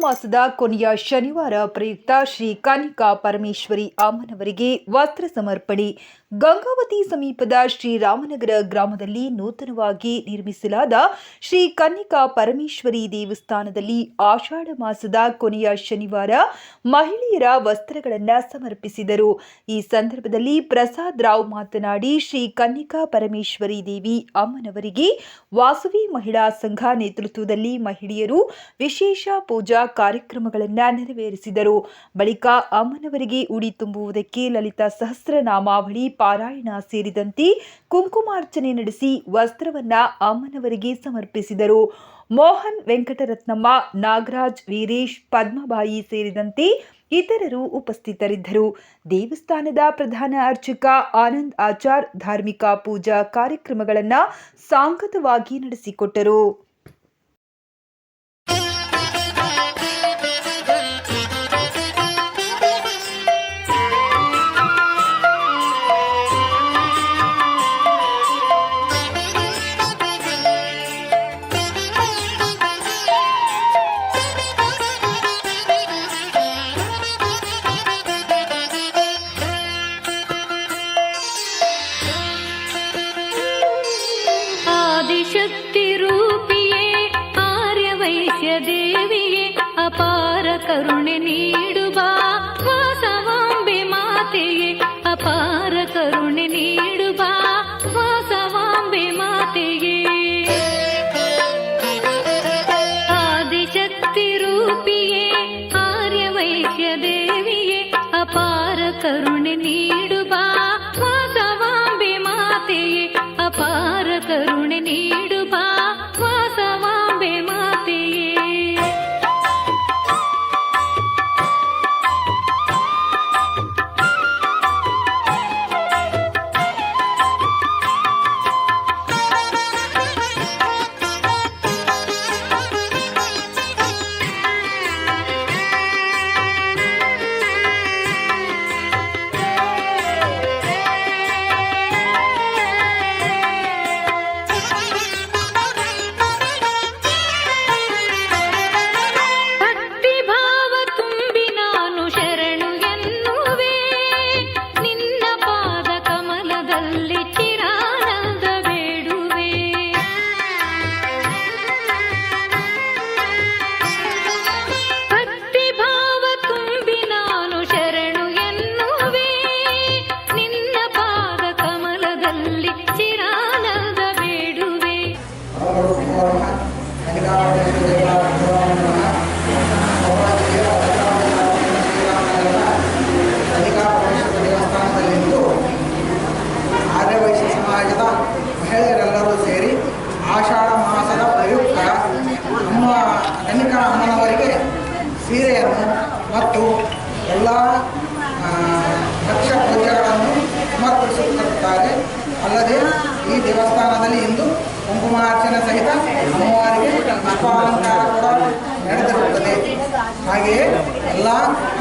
ಮಾಸದ ಕೊನೆಯ ಶನಿವಾರ ಪ್ರಯುಕ್ತ ಶ್ರೀ ಕನಿಕಾ ಪರಮೇಶ್ವರಿ ಅಮ್ಮನವರಿಗೆ ವಸ್ತ್ರ ಸಮರ್ಪಣೆ. ಗಂಗಾವತಿ ಸಮೀಪದ ಶ್ರೀರಾಮನಗರ ಗ್ರಾಮದಲ್ಲಿ ನೂತನವಾಗಿ ನಿರ್ಮಿಸಲಾದ ಶ್ರೀ ಕನ್ನಿಕಾ ಪರಮೇಶ್ವರಿ ದೇವಸ್ಥಾನದಲ್ಲಿ ಆಷಾಢ ಮಾಸದ ಕೊನೆಯ ಶನಿವಾರ ಮಹಿಳೆಯರ ವಸ್ತ್ರಗಳನ್ನು ಸಮರ್ಪಿಸಿದರು. ಈ ಸಂದರ್ಭದಲ್ಲಿ ಪ್ರಸಾದ್ ರಾವ್ ಮಾತನಾಡಿ, ಶ್ರೀ ಕನ್ನಿಕಾ ಪರಮೇಶ್ವರಿ ದೇವಿ ಅಮ್ಮನವರಿಗೆ ವಾಸವಿ ಮಹಿಳಾ ಸಂಘ ನೇತೃತ್ವದಲ್ಲಿ ಮಹಿಳೆಯರು ವಿಶೇಷ ಪೂಜಾ ಕಾರ್ಯಕ್ರಮಗಳನ್ನು ನೆರವೇರಿಸಿದರು. ಬಳಿಕ ಅಮ್ಮನವರಿಗೆ ಉಡಿ ತುಂಬುವುದಕ್ಕೆ ಲಲಿತಾ ಸಹಸ್ರನಾಮಾವಳಿ ಪಾರಾಯಣ ಸೇರಿದಂತೆ ಕುಂಕುಮಾರ್ಚನೆ ನಡೆಸಿ ವಸ್ತ್ರವನ್ನ ಅಮ್ಮನವರಿಗೆ ಸಮರ್ಪಿಸಿದರು. ಮೋಹನ್ ವೆಂಕಟರತ್ನಮ್ಮ, ನಾಗರಾಜ್, ವೀರೇಶ್, ಪದ್ಮಬಾಯಿ ಸೇರಿದಂತೆ ಇತರರು ಉಪಸ್ಥಿತರಿದ್ದರು. ದೇವಸ್ಥಾನದ ಪ್ರಧಾನ ಅರ್ಚಕ ಆನಂದ್ ಆಚಾರ್ ಧಾರ್ಮಿಕ ಪೂಜಾ ಕಾರ್ಯಕ್ರಮಗಳನ್ನು ಸಾಂಗತವಾಗಿ ನಡೆಸಿಕೊಟ್ಟರು. ಆದಿಶಕ್ತಿ ರೂಪಿಯೇ ಆರ್ಯವೈಶ್ಯ ದೇವಿಯೇ ಅಪಾರ ಕರುಣೆ ನೀಡುವ ವಾಸವಾಂಬೆ ಮಾತೆಯೇ ಅಪಾರ ಕರುಣೆ ನೀಡುವ need ಅಲ್ಲದೆ ಈ ದೇವಸ್ಥಾನದಲ್ಲಿ ಇಂದು ಕುಂಕುಮಾರ್ಚನೆ ಸಹಿತ ಅಮ್ಮವಾರಿಗೆ ಪುಷ್ಪಾಲಂಕಾರ ಕೂಡ ನಡೆದಿರುತ್ತದೆ. ಹಾಗೆಯೇ ಎಲ್ಲ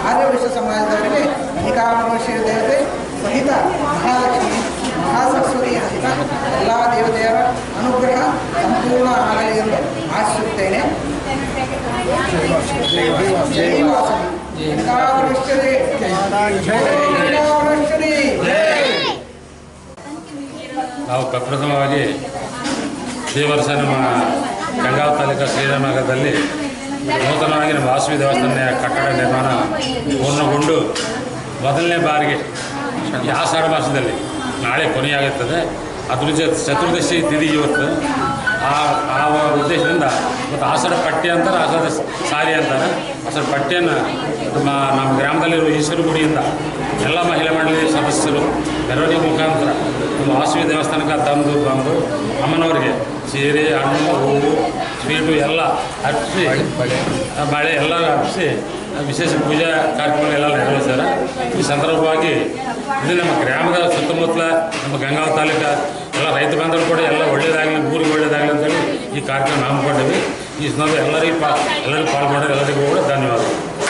ಆರ್ಯವೈಶ್ಯ ಸಮಾಜದವರಿಗೆ ಕನಿಕಾಪರಮೇಶ್ವರಿ ದೇವತೆ ಸಹಿತ ಮಹಾಲಕ್ಷ್ಮಿ, ಮಹಾಸರಸ್ವತಿ ಸಹಿತ ಎಲ್ಲ ದೇವತೆಯರ ಅನುಗ್ರಹ ಸಂಪೂರ್ಣ ಆಗಲಿ ಎಂದು ಆಶಿಸುತ್ತೇನೆ. ನಾವು ಪ್ರಪ್ರಥಮವಾಗಿ ಈ ವರ್ಷ ನಮ್ಮ ಗಂಗಾವ ತಾಲೂಕು ಶ್ರೀರಾಮನಗರದಲ್ಲಿ ನೂತನವಾಗಿ ನಮ್ಮ ವಾಸವಿ ದೇವಸ್ಥಾನ ಕಟ್ಟಡ ನಿರ್ಮಾಣ ಪೂರ್ಣಗೊಂಡು ಮೊದಲನೇ ಬಾರಿಗೆ ಆಷಾಢ ಮಾಸದಲ್ಲಿ ನಾಳೆ ಕೊನೆಯಾಗುತ್ತದೆ. ಅದ್ರ ಜೊತೆ ಚತುರ್ದಶಿ ತಿಥಿ ಇವತ್ತು. ಆ ಆ ಉದ್ದೇಶದಿಂದ ಮತ್ತು ಹಸರ ಪಟ್ಟಿ ಅಂತಾರೆ, ಹಸರ ಸಾರಿ ಅಂತಾರೆ. ಹಸರ ಪಟ್ಟಿಯನ್ನು ನಮ್ಮ ನಮ್ಮ ಗ್ರಾಮದಲ್ಲಿರುವ ಈಶ್ವರ ಗುಡಿಯಿಂದ ಎಲ್ಲ ಮಹಿಳಾ ಮಂಡಳಿ ಸದಸ್ಯರು ಮೆರವಣಿಗೆ ಮುಖಾಂತರ ನಮ್ಮ ವಾಸವಿ ದೇವಸ್ಥಾನಕ್ಕೆ ತಂದು ಬಂದು ಅಮ್ಮನವರಿಗೆ ಸೀರೆ, ಹಣ್ಣು, ಹೂವು, ಸ್ವೀಟು ಎಲ್ಲ ಹಚ್ಚಿ, ಬಳೆ ಎಲ್ಲ ಹಚ್ಚಿ ವಿಶೇಷ ಪೂಜಾ ಕಾರ್ಯಕ್ರಮಗಳೆಲ್ಲ ನೆರವೇರಿಸ್ತಾರೆ ಈ ಸಂದರ್ಭವಾಗಿ ಇದು ನಮ್ಮ ಗ್ರಾಮದ ಸುತ್ತಮುತ್ತಲ, ನಮ್ಮ ಗಂಗಾವ ತಾಲೂಕು ಎಲ್ಲ ರೈತ ಬಾಂಧವರು ಕೂಡ ಎಲ್ಲ ಒಳ್ಳೇದಾಗಲಿ, ಊರಿಗೆ ಒಳ್ಳೇದಾಗಲಿ ಅಂತೇಳಿ ಈ ಕಾರ್ಯಕ್ರಮ ಹಮ್ಮಿಕೊಂಡಿವಿ ಈ ಸಂದರ್ಭ ಎಲ್ಲರಿಗೂ ಪಾ ಎಲ್ಲರಿಗೂ ಪಾಲ್ಗೊಂಡ್ರೆ ಎಲ್ಲರಿಗೂ ಕೂಡ ಧನ್ಯವಾದಗಳು.